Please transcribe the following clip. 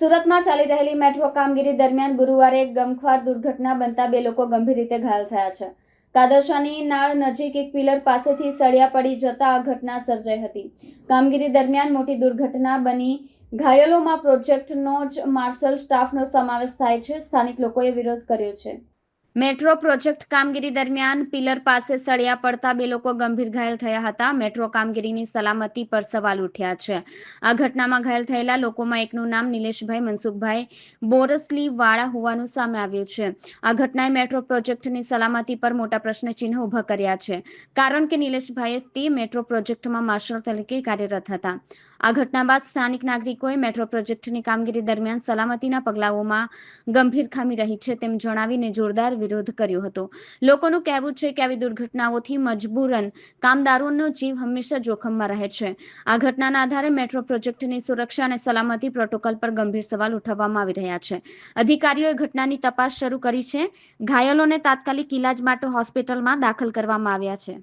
સુરતમાં ચાલી રહેલી મેટ્રો કામગીરી દરમિયાન ગુરુવારે એક ગમખ્વાર દુર્ઘટના બનતા બે લોકો ગંભીર રીતે ઘાયલ થયા છે. કાદરશાની નાળ નજીક એક પિલર પાસેથી સળિયા પડી જતા આ ઘટના સર્જાઈ હતી. કામગીરી દરમિયાન મોટી દુર્ઘટના બની ઘાયલોમાં પ્રોજેક્ટનો જ માર્શલ સ્ટાફનો સમાવેશ થાય છે. સ્થાનિક લોકોએ વિરોધ કર્યો છે. મેટ્રો પ્રોજેક્ટ કામગીરી દરમિયાન પિલર પાસે સળિયા પડતા બે લોકો ગંભીર ઘાયલ થયા હતા. મેટ્રો કામગીરીની સલામતી પર સવાલ ઉઠ્યા છે. આ ઘટનામાં ઘાયલ થયેલા લોકોમાં એકનું નામ નિલેશભાઈ મનસુખભાઈ બોરસલી વાળા હોવાનું સામે આવ્યું છે. આ ઘટનાએ મેટ્રો પ્રોજેક્ટની સલામતી પર મોટા પ્રશ્નચિહ્ન ઊભા કર્યા છે. કારણ કે નિલેશભાઈએ તે મેટ્રો પ્રોજેક્ટમાં માર્શલ તરીકે કાર્યરત હતા. આ ઘટના બાદ સ્થાનિક નાગરિકોએ મેટ્રો પ્રોજેક્ટની કામગીરી દરમિયાન સલામતીના પગલાઓમાં ગંભીર ખામી રહી છે તેમ જણાવીને જોરદાર વિરોધ કર્યો હતો. લોકોનું કહેવું છે કે આવી દુર્ઘટનાઓથી મજબૂરન કામદારોનો જીવ હંમેશા જોખમમાં રહે છે. આ ઘટનાના આધારે મેટ્રો પ્રોજેક્ટની સુરક્ષા અને સલામતી પ્રોટોકોલ પર ગંભીર સવાલ ઉઠાવવામાં આવી રહ્યા છે. અધિકારીઓએ ઘટનાની તપાસ શરૂ કરી છે. ઘાયલોને તાત્કાલિક ઇલાજ માટે હોસ્પિટલમાં દાખલ કરવામાં આવ્યા છે.